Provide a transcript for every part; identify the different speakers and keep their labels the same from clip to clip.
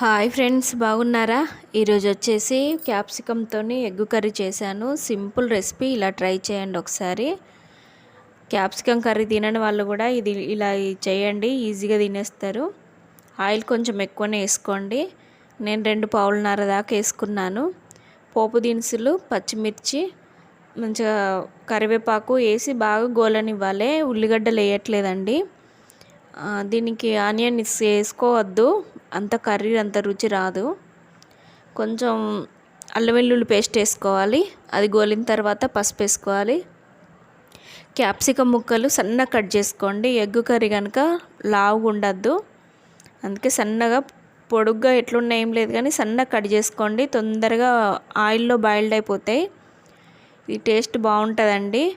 Speaker 1: Hi friends బాగున్నారా? ఈరోజు వచ్చేసి క్యాప్సికంతో ఎగ్ కర్రీ చేశాను. సింపుల్ రెసిపీ ఇలా ట్రై చేయండి ఒకసారి. క్యాప్సికమ్ కర్రీ తినని వాళ్ళు కూడా ఇది ఇలా చేయండి ఈజీగా తినేస్తారు. ఆయిల్ కొంచెం ఎక్కువనే వేసుకోండి. నేను రెండు పావులన్నర దాకా వేసుకున్నాను. పోపు దినుసులు పచ్చిమిర్చి మంచిగా కరివేపాకు వేసి బాగా గోలనివ్వాలి. ఉల్లిగడ్డలు వేయట్లేదండి. దీనికి ఆనియన్ వేసుకోవద్దు. అంత కర్రీ అంత రుచి రాదు. కొంచెం అల్లం వెల్లుల్లి పేస్ట్ వేసుకోవాలి. అది గోలిన తర్వాత పసుపు వేసుకోవాలి. క్యాప్సికమ్ ముక్కలు సన్నగా కట్ చేసుకోండి. ఎగ్ కర్రీ కనుక లావుగా ఉండద్దు. అందుకే సన్నగా పొడుగ్గా ఎట్లున్నా ఏం లేదు కానీ సన్నగా కట్ చేసుకోండి. తొందరగా ఆయిల్లో బాయిల్డ్ అయిపోతాయి. ఇది టేస్ట్ బాగుంటుందండి.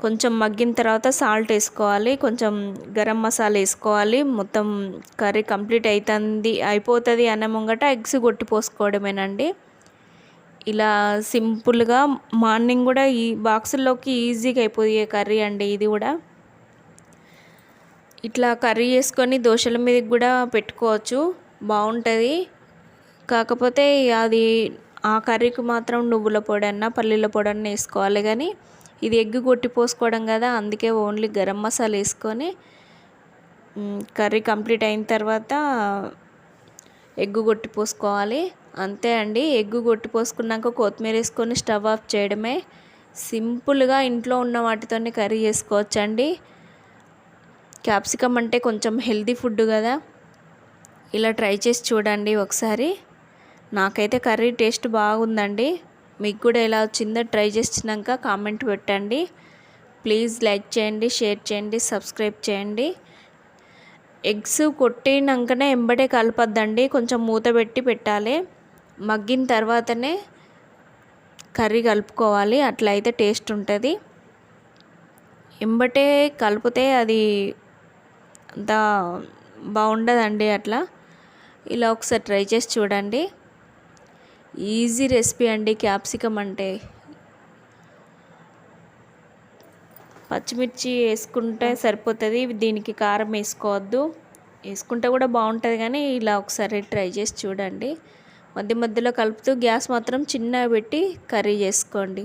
Speaker 1: కొంచెం మగ్గిన తర్వాత సాల్ట్ వేసుకోవాలి కొంచెం గరం మసాలా వేసుకోవాలి. మొత్తం కర్రీ కంప్లీట్ అవుతుంది అయిపోతుంది అన్న ముంగట ఎగ్స్ కొట్టి పోసుకోవడమేనండి. ఇలా సింపుల్గా మార్నింగ్ కూడా ఈ బాక్సుల్లోకి ఈజీగా అయిపోయే కర్రీ అండి ఇది కూడా. ఇట్లా కర్రీ చేసుకొని దోశల మీదకి కూడా పెట్టుకోవచ్చు బాగుంటుంది. కాకపోతే అది ఆ కర్రీకి మాత్రం నువ్వుల పొడి అన్న పల్లీల పొడి అన్న వేసుకోవాలి కానీ ఇది ఎగ్ కొట్టి పోసుకోవడం కదా అందుకే ఓన్లీ గరం మసాలా వేసుకొని కర్రీ కంప్లీట్ అయిన తర్వాత ఎగ్గు కొట్టి పోసుకోవాలి. అంతే అండి ఎగ్గు కొట్టి పోసుకున్నాక కొత్తిమీర వేసుకొని స్టవ్ ఆఫ్ చేయడమే. సింపుల్గా ఇంట్లో ఉన్న వాటితోనే కర్రీ చేసుకోవచ్చండి. క్యాప్సికమ్ అంటే కొంచెం హెల్దీ ఫుడ్ కదా. ఇలా ట్రై చేసి చూడండి ఒకసారి. నాకైతే కర్రీ టేస్ట్ బాగుందండి. మీకు కూడా ఎలా వచ్చిందో ట్రై చేసినాక కామెంట్ పెట్టండి. ప్లీజ్ లైక్ చేయండి షేర్ చేయండి సబ్స్క్రైబ్ చేయండి. ఎగ్స్ కొట్టినాకనే ఎంబడే కలపద్దండి కొంచెం మూత పెట్టి పెట్టాలి. మగ్గిన తర్వాతనే కర్రీ కలుపుకోవాలి అట్లా అయితే టేస్ట్ ఉంటుంది. ఎంబటే కలిపితే అది అంత బాగుండదండి అట్లా. ఇలా ఒకసారి ట్రై చేసి చూడండి. ఈజీ రెసిపీ అండి క్యాప్సికమ్ అంటే. పచ్చిమిర్చి వేసుకుంటే సరిపోతుంది దీనికి కారం వేసుకోవద్దు. వేసుకుంటే కూడా బాగుంటుంది కానీ ఇలా ఒకసారి ట్రై చేసి చూడండి. మధ్య మధ్యలో కలుపుతూ గ్యాస్ మాత్రం చిన్నగా పెట్టి కర్రీ చేసుకోండి.